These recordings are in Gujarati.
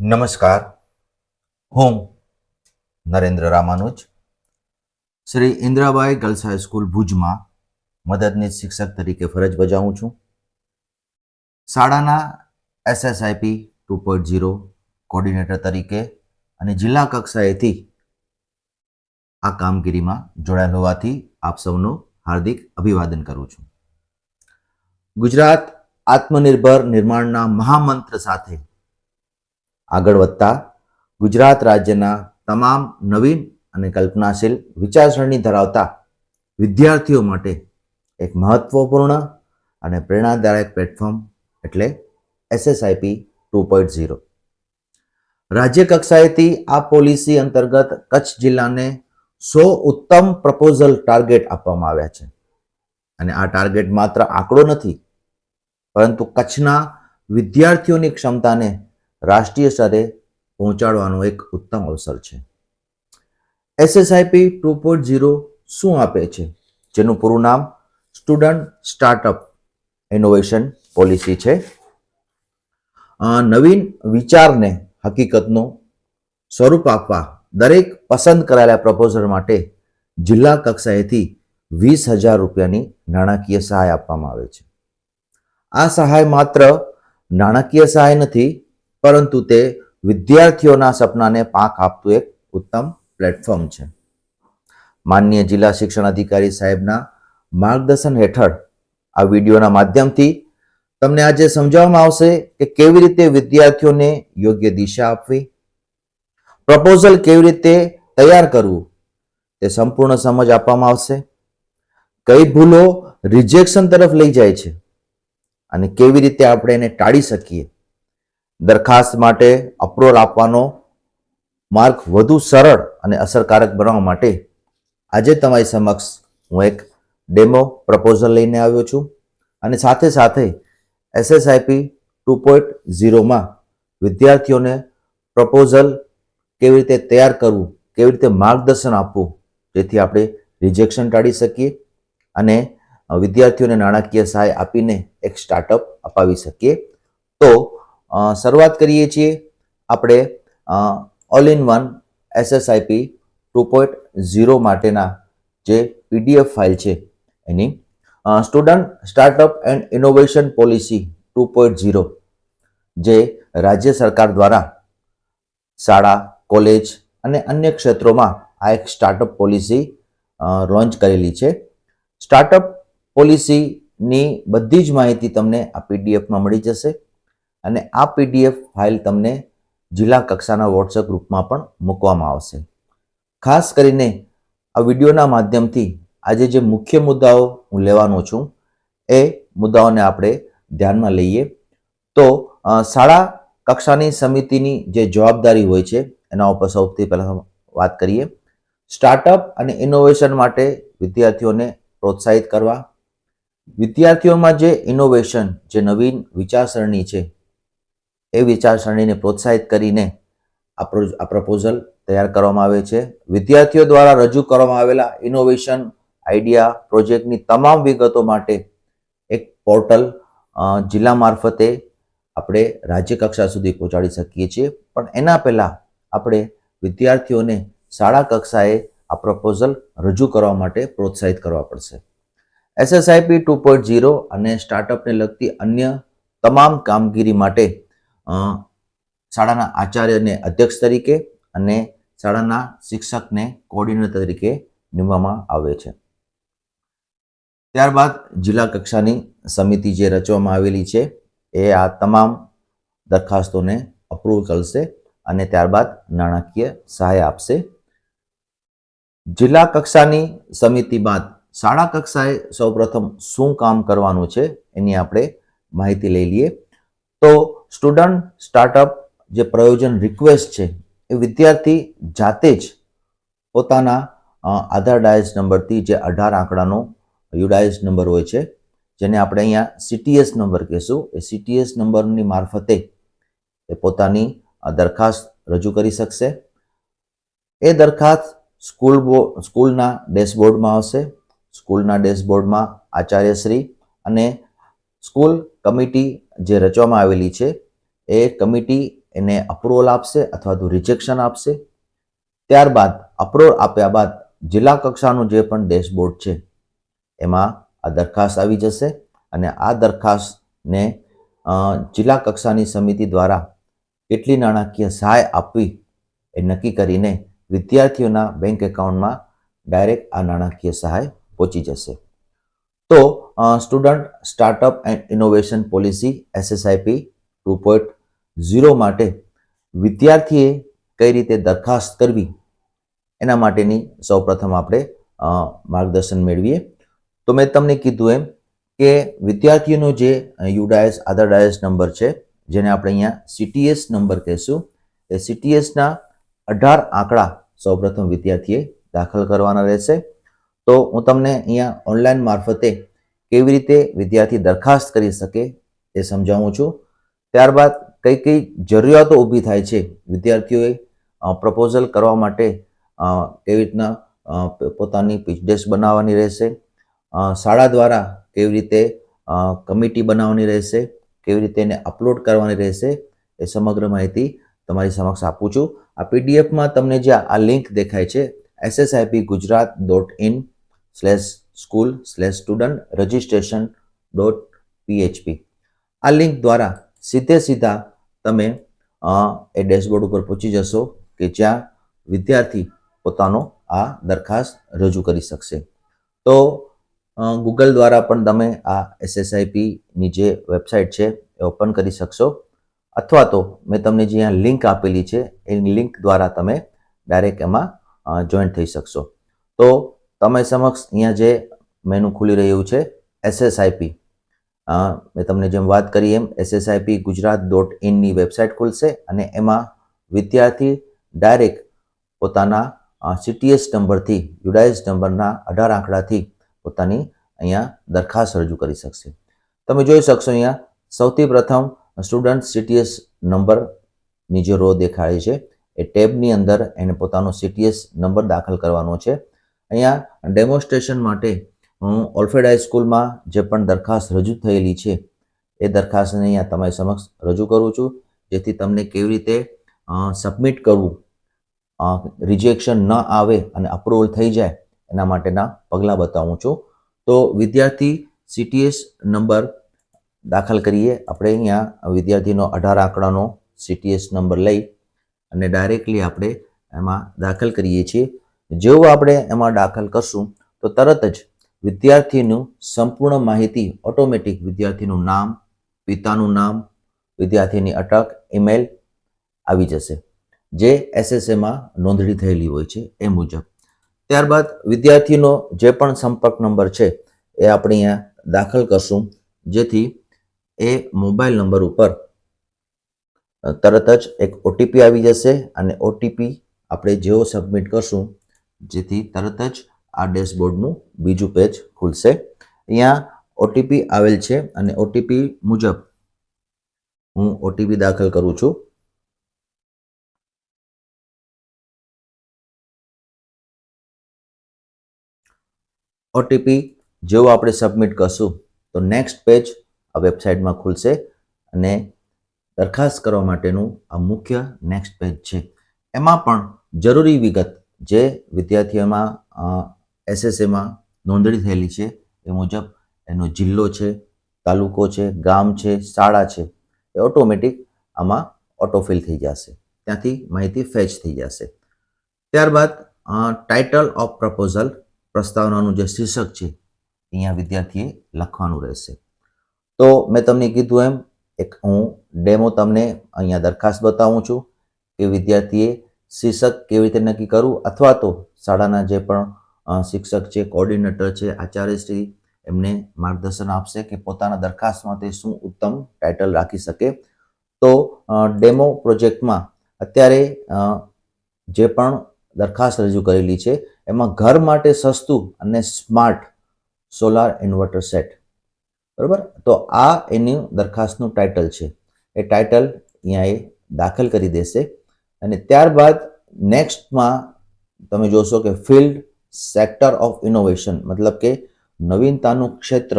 નમસ્કાર. હું Narendra Ramanuj. Shri Indrabai girls high school ભુજમાં મદદનીશ શિક્ષક તરીકે ફરજ બજાવું છું. શાળાના SSIP two point zero coordinator તરીકે અને જિલ્લા કક્ષાએથી આ કામગીરીમાં જોડાયેલ હોવાથી આપ સૌનું હાર્દિક અભિવાદન કરું છું. ગુજરાત આત્મનિર્ભર નિર્માણના મહામંત્ર સાથે આગળ વધતા ગુજરાત રાજ્યના તમામ નવીન અને કલ્પનાશીલ વિચારસરણી ધરાવતા વિદ્યાર્થીઓ માટે એક મહત્વપૂર્ણ અને પ્રેરણાદાયક પ્લેટફોર્મ એટલે એસએસઆઈપી ટુ પોઈન્ટ ઝીરો રાજ્ય કક્ષાએથી આ પોલિસી અંતર્ગત કચ્છ જિલ્લાને સો ઉત્તમ પ્રપોઝલ ટાર્ગેટ આપવામાં આવ્યા છે. અને આ ટાર્ગેટ માત્ર આંકડો નથી, પરંતુ કચ્છના વિદ્યાર્થીઓની ક્ષમતાને રાષ્ટ્રીય સ્તરે પહોંચાડવાનો એક ઉત્તમ અવસર છે. એસએસઆઈપી ટુ પોઈન્ટ ઝીરો શું આપે છે? જેનું પૂરું નામ સ્ટુડન્ટ સ્ટાર્ટઅપ ઇનોવેશન પોલિસી છે. નવીન વિચારને હકીકતનું સ્વરૂપ આપવા દરેક પસંદ કરાયેલા પ્રપોઝલ માટે જિલ્લા કક્ષાએથી વીસ હજાર રૂપિયાની નાણાકીય સહાય આપવામાં આવે છે. આ સહાય માત્ર નાણાકીય સહાય નથી પરંતુ તે વિદ્યાર્થીઓના સપનાને પાંખ આપતું એક ઉત્તમ પ્લેટફોર્મ છે. માનનીય જિલ્લા શિક્ષણ અધિકારી સાહેબના માર્ગદર્શન હેઠળ આ વિડીયોના માધ્યમથી તમને આજે સમજાવવામાં આવશે કે કેવી રીતે વિદ્યાર્થીઓને યોગ્ય દિશા આપવી, પ્રપોઝલ કેવી રીતે તૈયાર કરવું, તે સંપૂર્ણ સમજ આપવામાં આવશે, કઈ ભૂલો રિજેક્શન તરફ લઈ જાય છે અને કેવી રીતે આપણે એને ટાળી શકીએ. દરખાસ્ત માટે અપ્રોલ આપવાનો માર્ગ વધુ સરળ અને અસરકારક બનાવવા માટે આજે તમારી સમક્ષ હું એક ડેમો પ્રપોઝલ લઈને આવ્યો છું અને સાથે સાથે એસએસઆઈપી ટુ પોઈન્ટ ઝીરોમાં વિદ્યાર્થીઓને પ્રપોઝલ કેવી રીતે તૈયાર કરવું, કેવી રીતે માર્ગદર્શન આપવું, જેથી આપણે રિજેક્શન ટાળી શકીએ અને વિદ્યાર્થીઓને નાણાકીય સહાય આપીને એક સ્ટાર્ટઅપ અપાવી શકીએ. તો શરૂઆત કરીએ છીએ આપણે all in one SSIP two point zero માટેના જે પીડીએફ ફાઇલ છે એની. Student startup and innovation policy two point zero જે રાજ્ય સરકાર દ્વારા શાળા કોલેજ અને અન્ય ક્ષેત્રોમાં આ એક સ્ટાર્ટઅપ પોલિસી લોન્ચ કરેલી છે. સ્ટાર્ટઅપ પોલિસીની બધી જ માહિતી તમને આ પીડીએફમાં મળી જશે. અને આ પીડીએફ ફાઇલ તમને જિલ્લા કક્ષાના વોટ્સએપ ગ્રુપમાં પણ મૂકવામાં આવશે. ખાસ કરીને આ વિડીયોના માધ્યમથી આજે જે મુખ્ય મુદ્દાઓ હું લેવાનો છું, એ મુદ્દાઓને આપણે ધ્યાનમાં લઈએ. તો શાળા કક્ષાની સમિતિની જે જવાબદારી હોય છે, એના ઉપર સૌથી પહેલાં વાત કરીએ. સ્ટાર્ટઅપ અને ઇનોવેશન માટે વિદ્યાર્થીઓને પ્રોત્સાહિત કરવા. વિદ્યાર્થીઓમાં જે ઇનોવેશન, જે નવીન વિચારસરણી છે એ વિચારસરણીને પ્રોત્સાહિત કરીને આ પ્રો- આ પ્રપોઝલ તૈયાર કરવામાં આવે છે. વિદ્યાર્થીઓ દ્વારા રજૂ કરવામાં આવેલા ઇનોવેશન આઈડિયા પ્રોજેક્ટની તમામ વિગતો માટે એક પોર્ટલ જિલ્લા મારફતે આપણે રાજ્ય કક્ષા સુધી પહોંચાડી શકીએ છીએ. પણ એના પહેલાં આપણે વિદ્યાર્થીઓને શાળા કક્ષાએ આ પ્રપોઝલ રજૂ કરવા માટે પ્રોત્સાહિત કરવા પડશે. એસએસઆઈપી ટુ પોઈન્ટ ઝીરો અને સ્ટાર્ટઅપને લગતી અન્ય તમામ કામગીરી માટે શાળાના આચાર્યને અધ્યક્ષ તરીકે અને શાળાના શિક્ષકને કોઓર્ડિનેટર તરીકે નિમવામાં આવે છે. ત્યારબાદ જિલ્લા કક્ષાની સમિતિ જે રચવામાં આવેલી છે, એ આ તમામ દરખાસ્તોને અપ્રૂવ કરશે અને ત્યારબાદ નાણાકીય સહાય આપશે. જિલ્લા કક્ષાની સમિતિ બાદ શાળા કક્ષાએ સૌપ્રથમ શું કામ કરવાનું છે, એની આપણે માહિતી લઈ લઈએ. તો સ્ટુડન્ટ, સ્ટાર્ટઅપ જે પ્રયોજન રિક્વેસ્ટ છે, એ વિદ્યાર્થી જાતે જ પોતાના આધાર ડાયસ નંબરથી જે અઢાર આંકડાનો યુડાયસ નંબર હોય છે, જેને આપણે અહીંયા સીટીએસ નંબર કહીશું. એ સીટીએસ નંબરની મારફતે એ પોતાની દરખાસ્ત રજૂ કરી શકશે. એ દરખાસ્ત સ્કૂલ સ્કૂલના ડેશબોર્ડમાં આવશે. સ્કૂલના ડેશબોર્ડમાં આચાર્યશ્રી અને સ્કૂલ કમિટી જે રચવામાં આવેલી છે, એ કમિટી એને અપ્રુવલ આપશે અથવા તો રિજેક્શન આપશે. ત્યારબાદ અપ્રુવલ આપ્યા બાદ જિલ્લા કક્ષાનું જે પણ ડેશબોર્ડ છે, એમાં આ દરખાસ્ત આવી જશે અને આ દરખાસ્તને જિલ્લા કક્ષાની સમિતિ દ્વારા કેટલી નાણાકીય સહાય આપવી એ નક્કી કરીને વિદ્યાર્થીઓના બેંક એકાઉન્ટમાં ડાયરેક્ટ આ નાણાકીય સહાય પહોંચી જશે. તો student startup and innovation policy SSIP two point zero માટે વિદ્યાર્થીએ કઈ રીતે દરખાસ્ત કરવી? એના માટેની સૌપ્રથમ આપણે માર્ગદર્શન મેળવીએ. તો મેં તમને કીધું એમ કે વિદ્યાર્થીઓનો જે યુડાયસ, આધાર ડાયસ નંબર છે, જેને આપણે અહીંયા સીટીએસ નંબર કહેશું, એ સીટીએસના અઢાર આંકડા સૌપ્રથમ વિદ્યાર્થીએ દાખલ કરવાના રહેશે. તો હું તમને અહીંયા ઓનલાઈન મારફતે કેવી રીતે વિદ્યાર્થી દરખાસ્ત કરી શકે એ સમજાવું છું. ત્યારબાદ કઈ કઈ જરૂરિયાતો ઊભી થાય છે વિદ્યાર્થીઓએ પ્રપોઝલ કરવા માટે કેવી રીતના પોતાની પીચડેસ્ક બનાવવાની રહેશે શાળા દ્વારા કેવી રીતે કમિટી બનાવવાની રહેશે, કેવી રીતે એને અપલોડ કરવાની રહેશે એ સમગ્ર માહિતી તમારી સમક્ષ આપું છું. આ પીડીએફમાં તમને જે આ લિંક દેખાય છે SSIP Gujarat dot in slash school slash student registration dot PHP આ લિંક દ્વારા સીધે સીધા તમે એ ડેશબોર્ડ ઉપર પહોંચી જશો કે જ્યાં વિદ્યાર્થી પોતાનો આ દરખાસ્ત રજૂ કરી શકશે. તો ગૂગલ દ્વારા પણ તમે આ એસએસઆઈપીની જે વેબસાઇટ છે એ ઓપન કરી શકશો. અથવા તો મેં તમને જે અહીંયા લિંક આપેલી છે એ લિંક દ્વારા તમે ડાયરેક્ટ એમાં જોઈન્ટ થઈ શકશો. તો તમે સમક્ષ અહીંયા જે મેનુ ખુલી રહ્યું છે એસએસઆઈપી મેં તમને જેમ વાત કરી એમ એસએસઆઈપી ગુજરાત ડોટ ઇનની વેબસાઇટ ખુલશે અને એમાં વિદ્યાર્થી ડાયરેક્ટ પોતાના સીટીએસ નંબરથી યુડાઇસ નંબરના અઢાર આંકડાથી પોતાની અહીંયા દરખાસ્ત રજૂ કરી શકશે. તમે જોઈ શકશો અહીંયા, સૌથી પ્રથમ સ્ટુડન્ટ સીટીએસ નંબરની જે રો દેખાય છે, એ ટેબની અંદર એને પોતાનો સીટીએસ નંબર દાખલ કરવાનો છે. અહીંયા ડેમોન્સ્ટ્રેશન માટે હું ઓલ્ફેડ હાઈસ્કૂલમાં જે પણ દરખાસ્ત રજૂ થયેલી છે, એ દરખાસ્તને અહીંયા તમારી સમક્ષ રજૂ કરું છું, જેથી તમને કેવી રીતે સબમિટ કરવું રિજેક્શન ન આવે અને અપ્રુવલ થઈ જાય, એના માટેના પગલાં બતાવું છું. તો વિદ્યાર્થી સીટીએસ નંબર દાખલ કરીએ. આપણે અહીંયા વિદ્યાર્થીનો અઢાર આંકડાનો સીટીએસ નંબર લઈ અને ડાયરેક્ટલી આપણે એમાં દાખલ કરીએ છીએ. જેવું આપણે એમાં દાખલ કરશું, તો તરત જ વિદ્યાર્થીનું સંપૂર્ણ માહિતી ઓટોમેટિક વિદ્યાર્થીનું નામ, પિતાનું નામ, વિદ્યાર્થીની અટક ઈમેલ આવી જશે, જે એસએસએમાં નોંધણી થયેલી હોય છે એ મુજબ. ત્યારબાદ વિદ્યાર્થીનો જે પણ સંપર્ક નંબર છે એ આપણે અહીંયા દાખલ કરશું, જેથી એ મોબાઈલ નંબર ઉપર તરત જ એક ઓટીપી આવી જશે અને ઓટીપી આપણે જેવો સબમિટ કરશું જેથી તરત જ આ ડેશબોર્ડનું બીજું પેજ ખુલશે. અહીંયા ઓટીપી આવેલ છે અને ઓટીપી મુજબ હું ઓટીપી દાખલ કરું છું. ઓટીપી જેવો આપણે સબમિટ કરશું તો નેક્સ્ટ પેજ આ વેબસાઇટમાં ખુલશે અને દરખાસ્ત કરવા માટેનું આ મુખ્ય નેક્સ્ટ પેજ છે. એમાં પણ જરૂરી વિગત જે વિદ્યાર્થીઓમાં એસએસએમાં નોંધણી થયેલી છે, એ મુજબ એનો જિલ્લો છે, તાલુકો છે, ગામ છે, શાળા છે, એ ઓટોમેટિક આમાં ઓટોફિલ થઈ જશે. ત્યાંથી માહિતી ફેચ થઈ જશે. ત્યારબાદ ટાઇટલ ઓફ પ્રપોઝલ પ્રસ્તાવનાનું જે શીર્ષક છે, અહીંયા વિદ્યાર્થીએ લખવાનું રહેશે. તો મેં તમને કીધું એમ, એક હું ડેમો તમને અહીંયા દરખાસ્ત બતાવું છું કે વિદ્યાર્થીએ શીર્ષક કેવી રીતે નક્કી કરવું? અથવા તો શાળાના જે પણ શિક્ષક છે કોઓર્ડિનેટર છે આચાર્યશ્રી એમને માર્ગદર્શન આપશે કે પોતાના દરખાસ્તમાં તે શું ઉત્તમ ટાઇટલ રાખી શકે. તો ડેમો પ્રોજેક્ટમાં અત્યારે જે પણ દરખાસ્ત રજૂ કરેલી છે, એમાં ઘર માટે સસ્તું અને સ્માર્ટ સોલાર ઇન્વર્ટર સેટ બરાબર? તો આ એની દરખાસ્તનું ટાઇટલ છે. એ ટાઇટલ અહીંયા એ દાખલ કરી દેશે. અને ત્યારબાદ નેક્સ્ટમાં તમે જોશો કે ફિલ્ડ સેક્ટર ઓફ ઇનોવેશન, મતલબ કે નવીનતાનું ક્ષેત્ર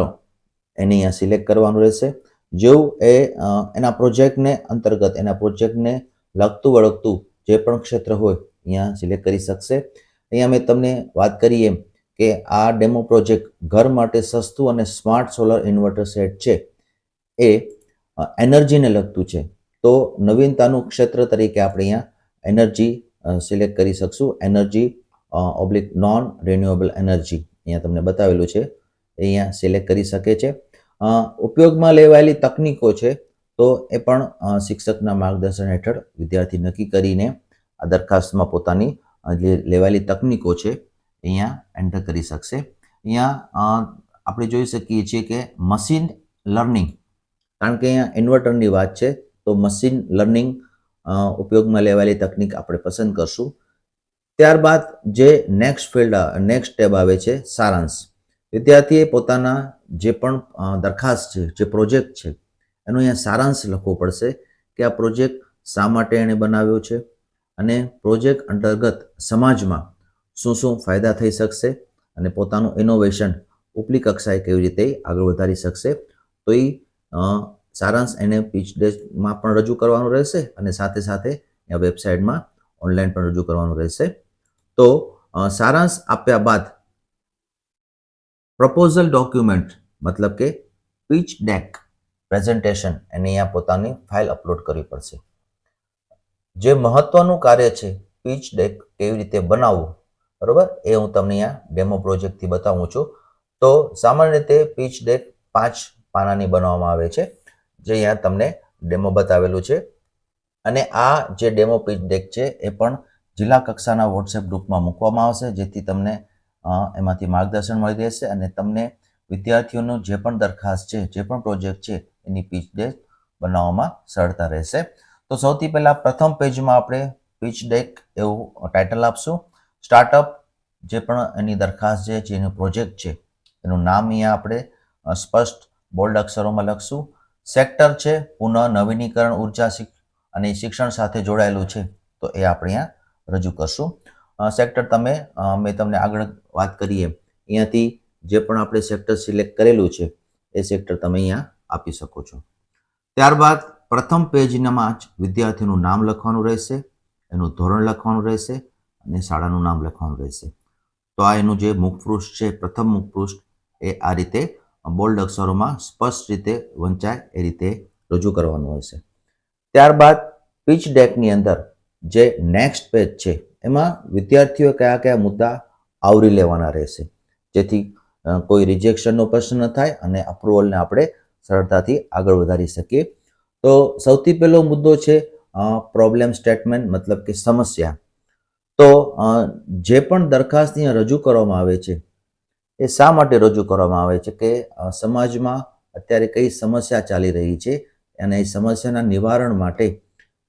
એને અહીંયા સિલેક્ટ કરવાનું રહેશે. જેવું એ એના પ્રોજેક્ટને અંતર્ગત, એના પ્રોજેક્ટને લગતું વળગતું જે પણ ક્ષેત્ર હોય અહીંયા સિલેક્ટ કરી શકશે. અહીંયા મેં તમને વાત કરી એમ કે આ ડેમો પ્રોજેક્ટ ઘર માટે સસ્તું અને સ્માર્ટ સોલર ઇન્વર્ટર સેટ છે. એ એનર્જીને લગતું છે. તો નવીનતાનું ક્ષેત્ર તરીકે આપણે અહીંયા એનર્જી સિલેક્ટ કરી શકશું. Energy oblique non renewable energy અહીંયા તમને બતાવેલું છે. અહીંયા સિલેક્ટ કરી શકે છે. ઉપયોગમાં લેવાયેલી તકનીકો છે તો એ પણ શિક્ષકના માર્ગદર્શન હેઠળ વિદ્યાર્થી નક્કી કરીને આ દરખાસ્તમાં પોતાની લેવાયેલી તકનીકો છે અહીંયા એન્ટર કરી શકશે. અહીંયા આપણે જોઈ શકીએ છીએ કે મશીન લર્નિંગ, કારણ કે અહીંયા ઇન્વર્ટરની વાત છે. તો મશીન લર્નિંગ ઉપયોગમાં લેવાયેલી તકનિક આપણે પસંદ કરશું. ત્યારબાદ જે નેક્સ્ટ ફિલ્ડ નેક્સ્ટ ટેબ આવે છે, સારાંશ. વિદ્યાર્થીએ પોતાના જે પણ દરખાસ્ત છે, જે પ્રોજેક્ટ છે, એનો અહીંયા સારાંશ લખવો પડશે કે આ પ્રોજેક્ટ શા માટે એણે બનાવ્યો છે અને પ્રોજેક્ટ અંતર્ગત સમાજમાં શું શું ફાયદા થઈ શકશે અને પોતાનું ઇનોવેશન ઉપલી કક્ષાએ કેવી રીતે આગળ વધારી શકશે. તો એ સારાંશ એને પીચ ડેસ્કમાં પણ રજૂ કરવાનું રહેશે અને સાથે સાથે વેબસાઇટમાં ઓનલાઈન પણ રજૂ કરવાનું રહેશે. તો સારાંશ આપ્યા બાદ પ્રપોઝલ ડોક્યુમેન્ટ મતલબ કે પીચ ડેક પ્રેઝન્ટેશન એને અહીંયા પોતાની ફાઇલ અપલોડ કરવી પડશે. જે મહત્વનું કાર્ય છે પીચ ડેક કેવી રીતે બનાવવું, બરોબર? એ હું તમને અહીંયા ડેમો પ્રોજેક્ટથી બતાવું છું. તો, સામાન્ય રીતે પીચ ડેક પાંચ પાનાની બનાવવામાં આવે છે. જે અહીંયા તમને ડેમો બતાવેલું છે. અને આ જે ડેમો પીચ ડેક છે, એ પણ જિલ્લા કક્ષાના વોટ્સએપ ગ્રુપમાં મૂકવામાં આવશે, જેથી તમને એમાંથી માર્ગદર્શન મળી રહેશે અને તમને વિદ્યાર્થીઓનું જે પણ દરખાસ્ત છે, જે પણ પ્રોજેક્ટ છે, એની પીચ ડેક બનાવવામાં સરળતા રહેશે. તો સૌથી પહેલાં પ્રથમ પેજમાં આપણે પીચ ડેક એવું ટાઇટલ આપશું. સ્ટાર્ટઅપ જે પણ એની દરખાસ્ત છે જેનો પ્રોજેક્ટ છે, એનું નામ અહીંયા આપણે સ્પષ્ટ બોલ્ડ અક્ષરોમાં લખશું. સેક્ટર છે પુનઃ નવીનીકરણ ઊર્જા અને શિક્ષણ સાથે જોડાયેલું છે. તો એ આપણે અહીંયા રજૂ કરશું. સેક્ટર તમે મેં તમને આગળ વાત કરીએ. અહીંયાથી જે પણ આપણે સેક્ટર સિલેક્ટ કરેલું છે, એ સેક્ટર તમે અહીંયા આપી શકો છો. ત્યારબાદ પ્રથમ પેજનામાં જ વિદ્યાર્થીનું નામ લખવાનું રહેશે, એનું ધોરણ લખવાનું રહેશે, અને શાળાનું નામ લખવાનું રહેશે. તો આ એનું જે મુખપૃષ્ઠ છે, પ્રથમ મુખપૃષ્ઠ, એ આ રીતે બોલ્ડ અક્ષરોમાં સ્પષ્ટ રીતે વંચાય એ રીતે રજૂ કરવાનું હશે ત્યારબાદ પીચ ડેકની અંદર જે નેક્સ્ટ પેજ છે, એમાં વિદ્યાર્થીઓ કયા કયા મુદ્દા આવરી લેવાના રહેશે. જેથી કોઈ રિજેક્શનનો પ્રશ્ન ન થાય અને અપ્રુવલને આપણે સરળતાથી આગળ વધારી શકીએ. તો સૌથી પહેલો મુદ્દો છે પ્રોબ્લેમ સ્ટેટમેન્ટ મતલબ કે સમસ્યા. તો જે પણ દરખાસ્ત અહીંયા રજૂ કરવામાં આવે છે એ શા માટે રજૂ કરવામાં આવે છે કે સમાજમાં અત્યારે કઈ સમસ્યા ચાલી રહી છે અને એ સમસ્યાના નિવારણ માટે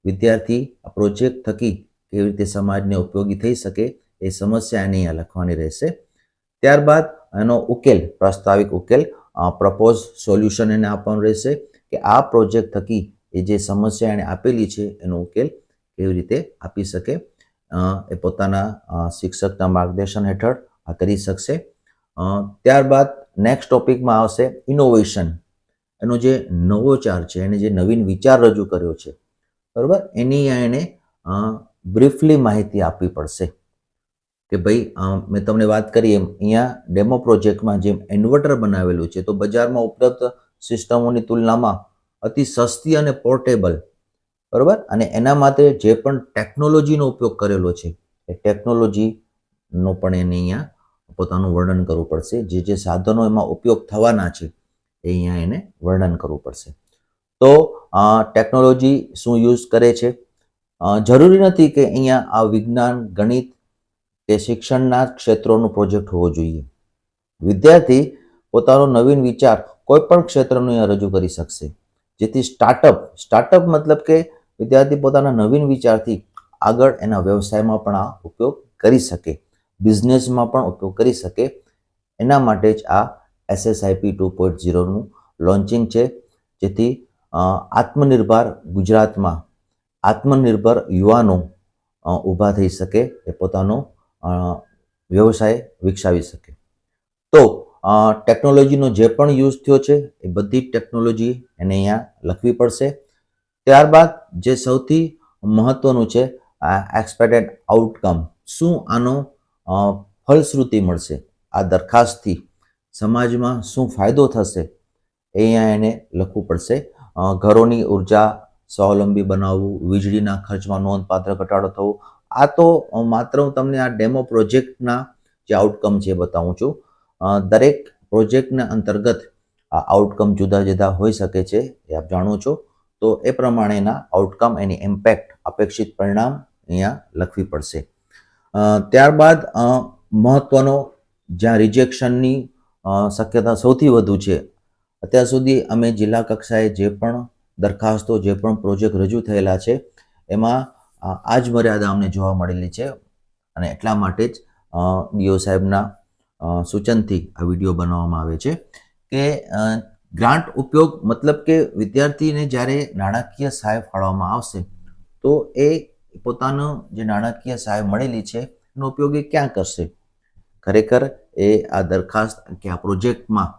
વિદ્યાર્થી આ પ્રોજેક્ટ થકી કેવી રીતે સમાજને ઉપયોગી થઈ શકે એ સમસ્યા એને અહીંયા લખવાની રહેશે. ત્યારબાદ એનો ઉકેલ, પ્રસ્તાવિક ઉકેલ પ્રપોઝ સોલ્યુશન એને આપવાનું રહેશે કે આ પ્રોજેક્ટ થકી એ જે સમસ્યા એને આપેલી છે એનો ઉકેલ કેવી રીતે આપી શકે એ પોતાના શિક્ષકના માર્ગદર્શન હેઠળ આ કરી શકશે. ત્યારબાદ નેક્સ્ટ ટોપિકમાં આવશે ઇનોવેશન એનો જે નવો ચાર છે, એને જે નવીન વિચાર રજૂ કર્યો છે, બરાબર? એની એણે બ્રીફલી માહિતી આપવી પડશે. કે ભાઈ મેં તમને વાત કરી એમ, અહીંયા ડેમો પ્રોજેક્ટમાં જેમ ઇન્વર્ટર બનાવેલું છે, તો બજારમાં ઉપલબ્ધ સિસ્ટમોની તુલનામાં અતિ સસ્તી અને પોર્ટેબલ બરાબર? અને એના માટે જે પણ ટેકનોલોજીનો ઉપયોગ કરેલો છે, એ ટેકનોલોજીનો પણ એને અહીંયા પોતાનું વર્ણન કરવું પડશે. જે જે સાધનો એમાં ઉપયોગ થવાના છે, એ અહીંયા એને વર્ણન કરવું પડશે. તો ટેકનોલોજી શું યુઝ કરે છે? જરૂરી નથી કે અહીંયા આ વિજ્ઞાન, ગણિત કે શિક્ષણના ક્ષેત્રોનું પ્રોજેક્ટ હોવો જોઈએ. વિદ્યાર્થી પોતાનો નવીન વિચાર કોઈ પણ ક્ષેત્રનું અહીંયા રજૂ કરી શકશે. જેથી સ્ટાર્ટઅપ સ્ટાર્ટઅપ મતલબ કે વિદ્યાર્થી પોતાના નવીન વિચારથી આગળ એના વ્યવસાયમાં પણ આ ઉપયોગ કરી શકે. બિઝનેસમાં પણ ઉપયોગ કરી શકે. એના માટે જ આ એસએસઆઈપી ટુ પોઈન્ટ ઝીરોનું લોન્ચિંગ છે, જેથી આત્મનિર્ભર ગુજરાતમાં આત્મનિર્ભર યુવાનો ઊભા થઈ શકે, એ પોતાનો વ્યવસાય વિકસાવી શકે. તો ટેકનોલોજીનો જે પણ યુઝ થયો છે, એ બધી ટેકનોલોજી એને અહીંયા લખવી પડશે. ત્યારબાદ જે સૌથી મહત્વનું છે એક્સપેક્ટેડ આઉટકમ. શું આનો ફલશ્રુતિ મળશે. આ દરખાસ્તથી સમાજમાં શું ફાયદો થશે અહીંયા એને લખવું પડશે. ઘરોની ઊર્જા સ્વાવલંબી બનાવવું, વીજળીના ખર્ચમાં નોંધપાત્ર ઘટાડો થવો, આ તો માત્ર હું તમને આ ડેમો પ્રોજેક્ટના જે આઉટકમ છે બતાવું છું. દરેક પ્રોજેક્ટના અંતર્ગત આ આઉટકમ જુદા જુદા હોઈ શકે છે એ આપ જાણો છો. તો એ પ્રમાણેના આઉટકમ એની ઇમ્પેક્ટ અપેક્ષિત પરિણામ અહીંયા લખવી પડશે. ત્યારબાદ મહત્ત્વનો જ્યાં રિજેક્શનની શક્યતા સૌથી વધુ છે, અત્યાર સુધી અમે જિલ્લા કક્ષાએ જે પણ દરખાસ્તો, જે પણ પ્રોજેક્ટ રજૂ થયેલા છે, એમાં આ જ મર્યાદા અમને જોવા મળેલી છે અને એટલા માટે જ ડીઓ સાહેબના સૂચનથી આ વીડિયો બનાવવામાં આવે છે કે ગ્રાન્ટ ઉપયોગ મતલબ કે વિદ્યાર્થીને જ્યારે નાણાકીય સહાય ફાળવવામાં આવશે, તો એ પોતાનો જે નાણાકીય સહાય મળેલી છે, એનો ઉપયોગ એ ક્યાં કરશે? ખરેખર એ આ દરખાસ્ત કે આ પ્રોજેક્ટમાં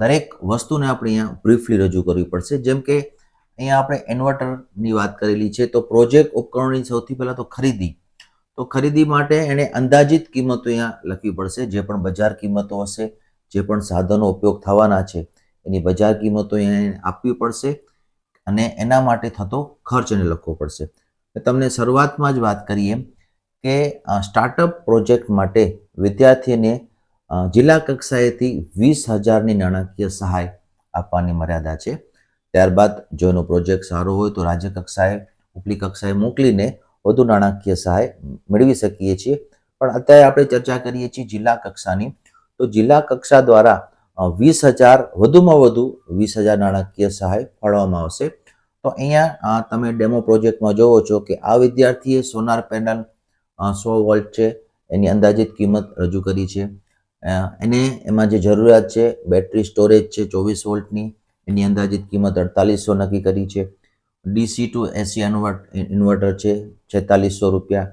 દરેક વસ્તુને આપણે અહીંયા બ્રીફલી રજૂ કરવી પડશે. જેમ કે અહીંયા આપણે ઇન્વર્ટરની વાત કરેલી છે, તો પ્રોજેક્ટ ઉપકરણોની સૌથી પહેલાં તો ખરીદી. તો ખરીદી માટે એણે અંદાજિત કિંમતો અહીંયા લખવી પડશે. જે પણ બજાર કિંમતો હશે, જે પણ સાધનો ઉપયોગ થવાના છે, એની બજાર કિંમતો અહીંયા આપવી પડશે અને એના માટે થતો ખર્ચ એને લખવો પડશે. તમને શરૂઆતમાં જ વાત કરીએ કે સ્ટાર્ટઅપ પ્રોજેક્ટ માટે વિદ્યાર્થીને જિલ્લા કક્ષાએથી વીસ હજારની નાણાકીય સહાય આપવાની મર્યાદા છે. ત્યારબાદ જો એનો પ્રોજેક્ટ સારો હોય તો રાજ્ય કક્ષાએ, ઉપલી કક્ષાએ મોકલીને વધુ નાણાકીય સહાય મેળવી શકીએ છીએ. પણ અત્યારે આપણે ચર્ચા કરીએ છીએ જિલ્લા કક્ષાની. તો જિલ્લા કક્ષા દ્વારા વીસ હજાર, વધુમાં વધુ વીસ હજાર નાણાકીય સહાય ફાળવવામાં આવશે. તો અહીંયા તમે ડેમો પ્રોજેક્ટમાં જોવો છો કે આ વિદ્યાર્થીએ સોનાર પેનલ સો વોલ્ટ છે, એની અંદાજિત કિંમત રજૂ કરી છે. એને એમાં જે જરૂરિયાત છે, બેટરી સ્ટોરેજ છે ચોવીસ વોલ્ટની, એની અંદાજિત કિંમત અડતાલીસો નક્કી કરી છે. ડીસી ટુ એસી ઇન્વર્ટર છે, છેતાલીસો રૂપિયા.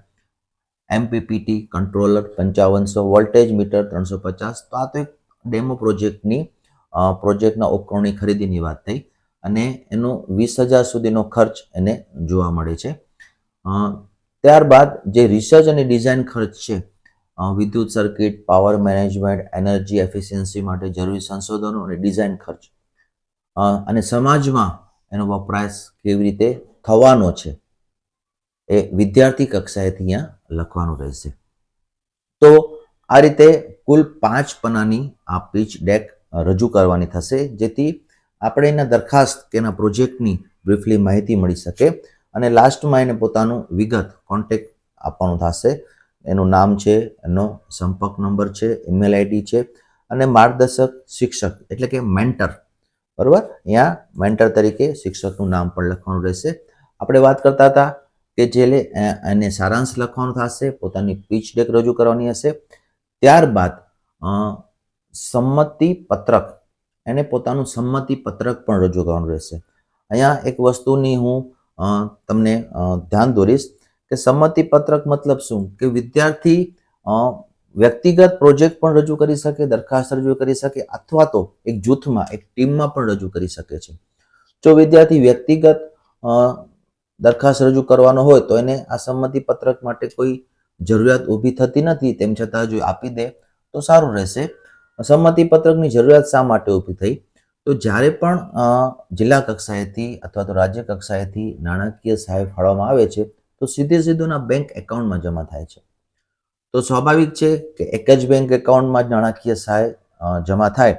એમપીપીટી કંટ્રોલર પંચાવનસો, વોલ્ટેજ મીટર ત્રણસો પચાસ. તો આ તો એક ડેમો પ્રોજેક્ટની પ્રોજેક્ટના ઉપકરણની ખરીદીની વાત થઈ. અને એનો વીસ હજાર સુધીનો ખર્ચ એને જોવા મળે છે. ત્યારબાદ જે રિસર્ચ અને ડિઝાઇન ખર્ચ છે વિદ્યુત circuit power management energy efficiency માટે જરૂરી સંશોધનો અને ડિઝાઇન ખર્ચ. અને સમાજમાં એનો વપરાશ કેવી રીતે થવાનો છે એ વિદ્યાર્થી કક્ષાએથી અહીંયા લખવાનું રહેશે. તો આ રીતે કુલ પાંચ પન્નાની આ પીચ ડેક રજૂ કરવાની થશે, જેથી આપણે એના દરખાસ્ત કે એના પ્રોજેક્ટની બ્રીફલી માહિતી મળી શકે અને લાસ્ટમાં એને પોતાનું વિગત કોન્ટેક આપવાનું થશે. એનું નામ છે, એનો સંપર્ક નંબર છે ઈમેલ આઈડી છે અને માર્ગદર્શક, શિક્ષક એટલે કે મેન્ટર બરાબર? અહીંયા મેન્ટર તરીકે શિક્ષકનું નામ પણ લખવાનું રહેશે. આપણે વાત કરતા હતા કે જે એને સારાંશ લખવાનું થશે, પોતાની પીચ ડેક રજૂ કરવાની હશે. ત્યારબાદ સંમતિ પત્રક એને પોતાનું સંમતિ પત્રક પણ રજૂ કરવાનું રહેશે. અહીંયા એક વસ્તુની હું તમને ધ્યાન દોરીશ કે સંમતિ પત્રક મતલબ શું? કે વિદ્યાર્થી વ્યક્તિગત પ્રોજેક્ટ પણ રજૂ કરી શકે, દરખાસ્ત રજૂ કરી શકે અથવા તો એક જૂથમાં, એક ટીમમાં પણ રજૂ કરી શકે છે. જો વિદ્યાર્થી વ્યક્તિગત દરખાસ્ત રજૂ કરવાનો હોય તો એને આ સંમતિ પત્રક માટે કોઈ જરૂરિયાત ઊભી થતી નથી. તેમ છતાં જો આપી દે તો સારું રહેશે. સંમતિ પત્રકની જરૂરિયાત શા માટે ઊભી થઈ? તો જ્યારે પણ જિલ્લા કક્ષાએથી અથવા તો રાજ્ય કક્ષાએથી નાણાકીય સહાય ફાળવવામાં આવે છે, તો સીધે સીધું બેંક એકાઉન્ટમાં જમા થાય છે. તો સ્વાભાવિક છે કે એક જ બેંક એકાઉન્ટમાં જ નાણાકીય સહાય જમા થાય.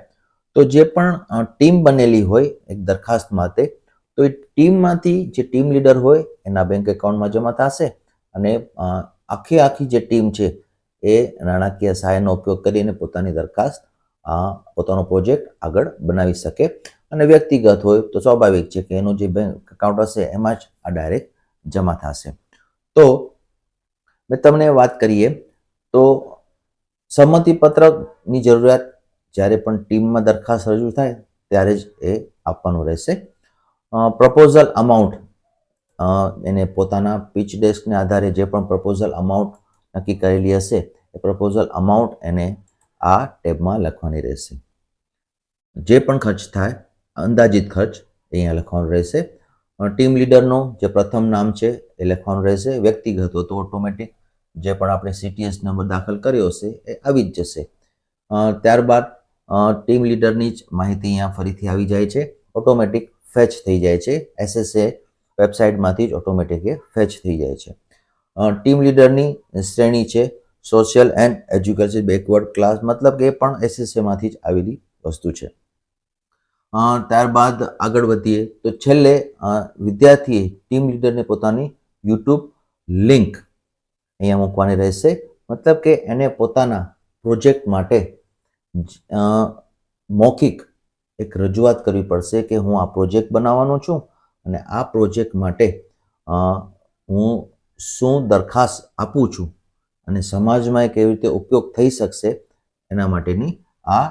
તો જે પણ ટીમ બનેલી હોય એક દરખાસ્ત માટે, તો એ ટીમમાંથી જે ટીમ લીડર હોય એના બેંક એકાઉન્ટમાં જમા થશે અને આખી આખી જે ટીમ છે એ નાણાકીય સહાયનો ઉપયોગ કરીને પોતાની દરખાસ્ત પોતાનો પ્રોજેક્ટ આગળ બનાવી શકે. અને વ્યક્તિગત હોય તો સ્વાભાવિક છે કે એનું જે બેંક એકાઉન્ટ હશે એમાં જ આ ડાયરેક્ટ જમા થશે. તો મેં તમને વાત કરીએ તો સંમતિપત્રકની જરૂરિયાત જ્યારે પણ ટીમમાં દરખાસ્ત રજૂ થાય ત્યારે જ એ આપવાનું રહેશે. પ્રપોઝલ અમાઉન્ટ એને પોતાના પીચ ડેસ્કને આધારે જે પણ પ્રપોઝલ અમાઉન્ટ નક્કી કરેલી હશે, એ પ્રપોઝલ અમાઉન્ટ એને આ ટેબમાં લખવાની રહેશે. જે પણ ખર્ચ થાય, અંદાજિત ખર્ચ અહીંયા લખવાનું રહેશે. ટીમ લીડરનો જે પ્રથમ નામ છે, એ લખવાનું રહેશે. વ્યક્તિગત હતો ઓટોમેટિક જે પણ આપણે સીટીએસ નંબર દાખલ કર્યો હશે, એ આવી જ જશે. ત્યારબાદ ટીમ લીડરની જ માહિતી અહીંયા ફરીથી આવી જાય છે. ઓટોમેટિક ફેચ થઈ જાય છે. એસએસએ વેબસાઇટમાંથી જ ઓટોમેટિક એ ફેચ થઈ જાય છે. ટીમ લીડરની શ્રેણી છે social and education backward class મતલબ કે એ પણ એસએસએમાંથી જ આવેલી વસ્તુ છે. ત્યારબાદ આગળ વધીએ, તો છેલ્લે વિદ્યાર્થીએ ટીમ લીડરને પોતાની યુટ્યુબ લિંક અહીંયા મૂકવાની રહેશે. મતલબ કે એને પોતાના પ્રોજેક્ટ માટે મૌખિક એક રજૂઆત કરવી પડશે કે હું આ પ્રોજેક્ટ બનાવવાનો છું અને આ પ્રોજેક્ટ માટે હું શું દરખાસ્ત આપું છું અને સમાજમાં એ કેવી રીતે ઉપયોગ થઈ શકશે એના માટેની આ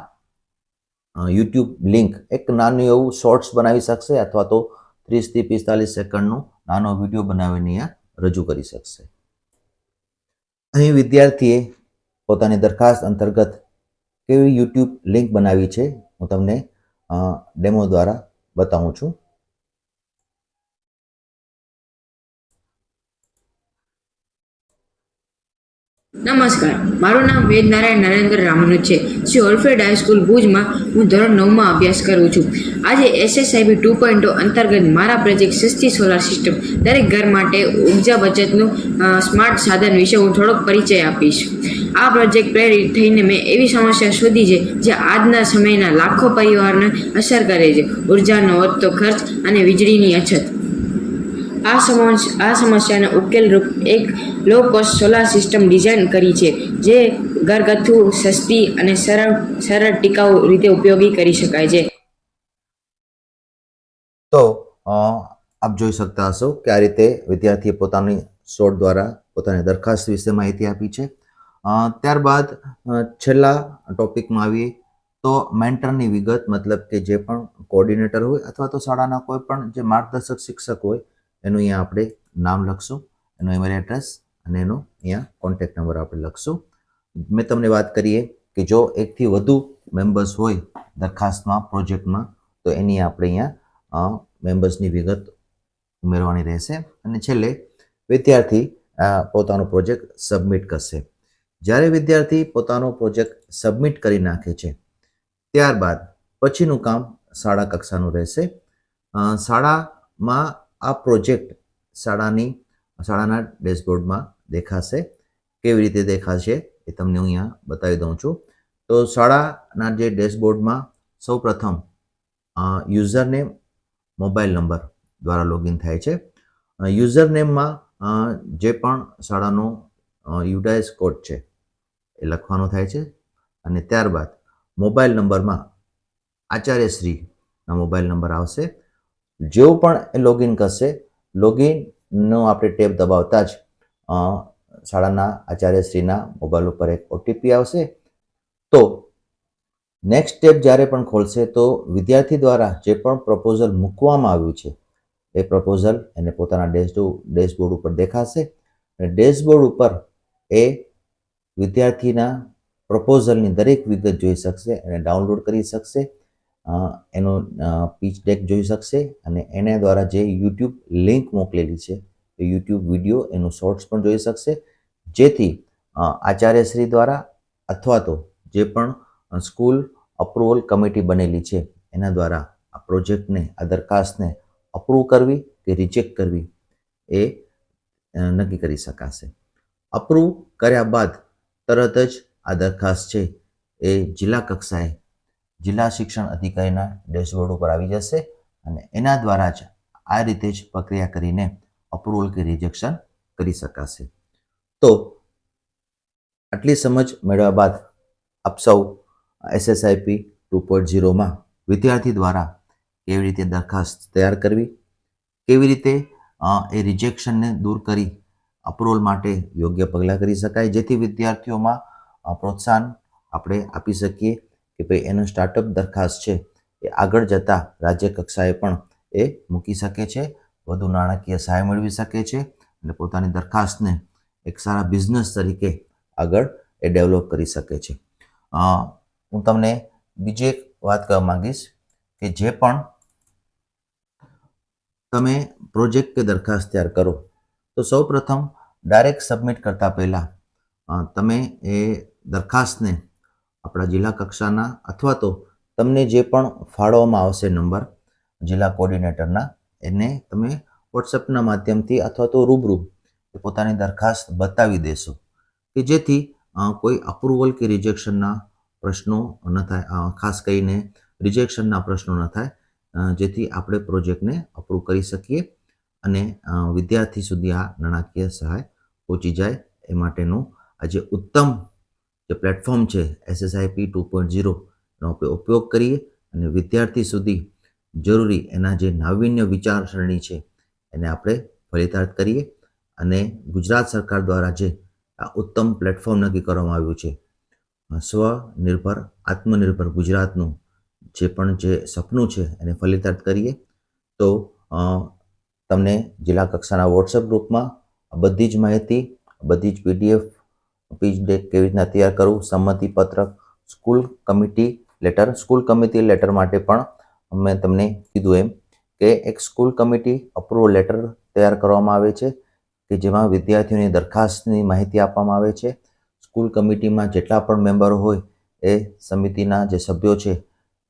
યુટ્યુબ લિંક એક નાનું એવું શોર્ટ્સ બનાવી શકશે અથવા તો ત્રીસથી પિસ્તાલીસ સેકન્ડનો નાનો વીડિયો બનાવીને આ રજૂ કરી શકશે. અહીં વિદ્યાર્થીએ પોતાની દરખાસ્ત અંતર્ગત કેવી યુટ્યુબ લિંક બનાવી છે હું તમને ડેમો દ્વારા બતાવું છું. નમસ્કાર. મારું નામ વેદ નારાયણ નરેન્દ્ર રામનું છે. શ્રી ઓલ્ફેડ હાઈસ્કૂલ ભુજમાં હું ધોરણ નવમાં અભ્યાસ કરું છું. આજે એસએસઆઈબી ટુ પોઈન્ટ અંતર્ગત મારા પ્રોજેક્ટ સસ્તી સોલાર સિસ્ટમ દરેક ઘર માટે ઊર્જા બચતનું સ્માર્ટ સાધન વિશે હું થોડોક પરિચય આપીશ. આ પ્રોજેક્ટ પ્રેરિત થઈને મેં એવી સમસ્યા શોધી છે, જે આજના સમયના લાખો પરિવારને અસર કરે છે. ઉર્જાનો વધતો ખર્ચ અને વીજળીની અછત. આ સમસ્યા આ સમસ્યાને ઉકેલ રૂપ એક low cost solar system design કરી છે, જે ઘરગથ્થુ, સસ્તી અને સરળ સરળ ટિકાઉ રીતે ઉપયોગી કરી શકાય છે. તો આપ જોઈ શકતા હશો કે આ રીતે વિદ્યાર્થીએ પોતાની શોટ દ્વારા પોતાની દરખાસ્ત વિશે માહિતી આપી છે. ત્યારબાદ છેલ્લા ટોપિકમાં આવીએ તો મેન્ટરની વિગત, મતલબ કે જે પણ કોઓર્ડિનેટર હોય અથવા તો શાળાના કોઈ પણ જે માર્ગદર્શક શિક્ષક હોય એનું અહીંયા આપણે નામ લખશું, એનું ઈમેલ એડ્રેસ અને એનો અહીંયા કોન્ટેક્ટ નંબર આપણે લખશું. મેં તમને વાત કરીએ કે જો એકથી વધુ મેમ્બર્સ હોય દરખાસ્તમાં પ્રોજેક્ટમાં તો એની આપણે અહીંયા મેમ્બર્સની વિગત ઉમેરવાની રહેશે અને છેલ્લે વિદ્યાર્થી પોતાનો પ્રોજેક્ટ સબમિટ કરશે. જ્યારે વિદ્યાર્થી પોતાનો પ્રોજેક્ટ સબમિટ કરી નાખે છે, ત્યારબાદ પછીનું કામ શાળા કક્ષાનું રહેશે. શાળામાં આ પ્રોજેક્ટ શાળાની, શાળાના ડેશબોર્ડમાં દેખાશે. કેવી રીતે દેખાશે એ તમને હું અહીંયા બતાવી દઉં છું. તો શાળાના જે ડેશબોર્ડમાં સૌ પ્રથમ યુઝર નેમ મોબાઈલ નંબર દ્વારા લોગિન થાય છે. યુઝર નેમમાં જે પણ શાળાનો યુડાઇસ કોડ છે એ લખવાનો થાય છે. અને ત્યારબાદ મોબાઈલ નંબરમાં આચાર્યશ્રીના મોબાઈલ નંબર આવશે. જેવું પણ એ લોગિન કરશે લોગિનનો આપણે ટેબ દબાવતા જ શાળાના આચાર્યશ્રીના મોબાઈલ ઉપર એક ઓટીપી આવશે. તો નેક્સ્ટ સ્ટેપ જ્યારે પણ ખોલશે તો વિદ્યાર્થી દ્વારા જે પણ પ્રપોઝલ મૂકવામાં આવ્યું છે, એ પ્રપોઝલ એને પોતાના ડેશ ડેશબોર્ડ ઉપર દેખાશે. અને ડેશબોર્ડ ઉપર એ વિદ્યાર્થીના પ્રપોઝલની દરેક વિગત જોઈ શકશે અને ડાઉનલોડ કરી શકશે. એનો પીચ ડેક જોઈ શકશે અને એના દ્વારા જે યુટ્યુબ લિંક મોકલેલી છે, એ યુટ્યુબ વીડિયો એનું શોર્ટ્સ પણ જોઈ શકશે. જેથી આચાર્યશ્રી દ્વારા અથવા તો જે પણ સ્કૂલ અપ્રુવલ કમિટી બનેલી છે, એના દ્વારા આ પ્રોજેક્ટને આ દરખાસ્તને અપ્રૂવ કરવી કે રિજેક્ટ કરવી એ નક્કી કરી શકાશે. અપ્રૂવ કર્યા બાદ તરત જ આ દરખાસ્ત છે એ જિલ્લા કક્ષાએ જિલ્લા શિક્ષણ અધિકારીના ડેશબોર્ડ ઉપર આવી જશે અને એના દ્વારા જ આ રીતે જ પ્રક્રિયા કરીને અપ્રુવલ કે રિજેક્શન કરી શકાશે. તો આટલી સમજ મેળવ્યા બાદ આપ સૌ એસએસઆઈપી ટુ પોઈન્ટ ઝીરોમાં વિદ્યાર્થી દ્વારા કેવી રીતે દરખાસ્ત તૈયાર કરવી, કેવી રીતે એ રિજેક્શનને દૂર કરી અપ્રુવલ માટે યોગ્ય પગલાં કરી શકાય, જેથી વિદ્યાર્થીઓમાં પ્રોત્સાહન આપણે આપી શકીએ કે ભાઈ એનો સ્ટાર્ટઅપ દરખાસ્ત છે એ આગળ જતાં રાજ્ય કક્ષાએ પણ એ મૂકી શકે છે, વધુ નાણાકીય સહાય મેળવી શકે છે અને પોતાની દરખાસ્તને એક સારા બિઝનેસ તરીકે આગળ એ ડેવલપ કરી શકે છે. હું તમને બીજી એક વાત કહેવા માંગીશ કે જે પણ તમે પ્રોજેક્ટ કે દરખાસ્ત તૈયાર કરો, તો સૌ પ્રથમ ડાયરેક્ટ સબમિટ કરતા પહેલાં તમે એ દરખાસ્તને આપણા જિલ્લા કક્ષાના અથવા તો તમને જે પણ ફાળવવામાં આવશે નંબર જિલ્લા કોર્ડિનેટરના એને તમે વોટ્સઅપના માધ્યમથી અથવા તો રૂબરૂ પોતાની દરખાસ્ત બતાવી દેશો કે જેથી કોઈ અપ્રુવલ કે રિજેક્શનના પ્રશ્નો ન થાય. ખાસ કરીને રિજેક્શનના પ્રશ્નો ન થાય જેથી આપણે પ્રોજેક્ટને અપ્રૂવ કરી શકીએ અને વિદ્યાર્થી સુધી આ નાણાકીય સહાય પહોંચી જાય એ માટેનું આજે ઉત્તમ જે પ્લેટફોર્મ છે એસએસઆઈપી ટુ પોઈન્ટ ઝીરોનો ઉપયોગ કરીએ અને વિદ્યાર્થી સુધી જરૂરી એના જે નાવિન્ય વિચારસરણી છે, એને આપણે ફલિતાર્થ કરીએ અને ગુજરાત સરકાર દ્વારા જે આ ઉત્તમ પ્લેટફોર્મ નક્કી કરવામાં આવ્યું છે સ્વનિર્ભર, આત્મનિર્ભર ગુજરાતનું જે પણ જે સપનું છે, એને ફલિતાર્થ કરીએ તો તમને જિલ્લા કક્ષાના વોટ્સએપ ગ્રુપમાં બધી જ માહિતી બધી જ પીડીએફ પીચ ડેક કેવી રીતના તૈયાર કરવું સંમતિ પત્રક school committee letter school committee letter માટે પણ મેં તમને કીધું એમ કે એક સ્કૂલ કમિટી અપ્રુવલ લેટર તૈયાર કરવામાં આવે છે, કે જેમાં વિદ્યાર્થીઓની દરખાસ્તની માહિતી આપવામાં આવે છે. સ્કૂલ કમિટીમાં જેટલા પણ મેમ્બરો હોય, એ સમિતિના જે સભ્યો છે,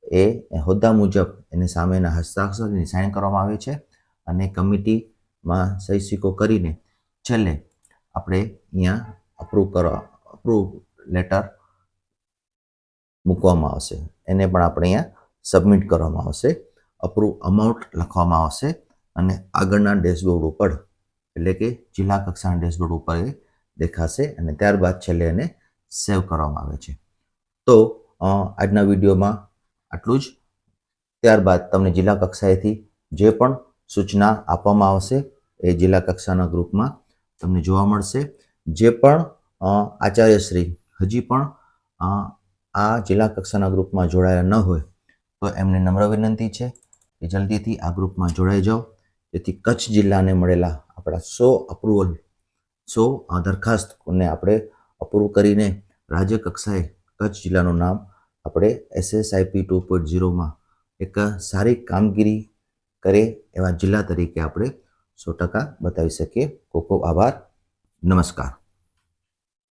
એ હોદ્દા મુજબ એની સામેના હસ્તાક્ષરની સાઇન કરવામાં આવે છે અને કમિટીમાં સહી સિક્કો કરીને છેલ્લે આપણે અહીંયા અપ્રૂવ કરવા અપ્રૂવ લેટર મૂકવામાં આવશે. એને પણ આપણે અહીંયા સબમિટ કરવામાં આવશે. અપ્રૂવ અમાઉન્ટ લખવામાં આવશે અને આગળના ડેશબોર્ડ ઉપર, એટલે કે જિલ્લા કક્ષાના ડેશબોર્ડ ઉપર એ દેખાશે અને ત્યારબાદ છેલ્લે એને સેવ કરવામાં આવે છે. તો આજના વિડીયોમાં આટલું જ. ત્યારબાદ તમને જિલ્લા કક્ષાએથી જે પણ સૂચના આપવામાં આવશે એ જિલ્લા કક્ષાના ગ્રુપમાં તમને જોવા મળશે. જે પણ આચાર્યશ્રી હજી પણ આ જિલ્લા કક્ષાના ગ્રુપમાં જોડાયા ન હોય, તો એમને નમ્ર વિનંતી છે કે જલ્દીથી આ ગ્રુપમાં જોડાઈ જાઓ. જેથી કચ્છ જિલ્લાને મળેલા આપણા સો અપ્રુવલ, સો દરખાસ્તને આપણે અપ્રૂવ કરીને રાજ્ય કક્ષાએ કચ્છ જિલ્લાનું નામ આપણે એસએસઆઈપી ટુ પોઈન્ટ ઝીરોમાં એક સારી કામગીરી કરે એવા જિલ્લા તરીકે આપણે સો ટકા બતાવી શકીએ. ખૂબ ખૂબ આભાર. નમસ્કાર.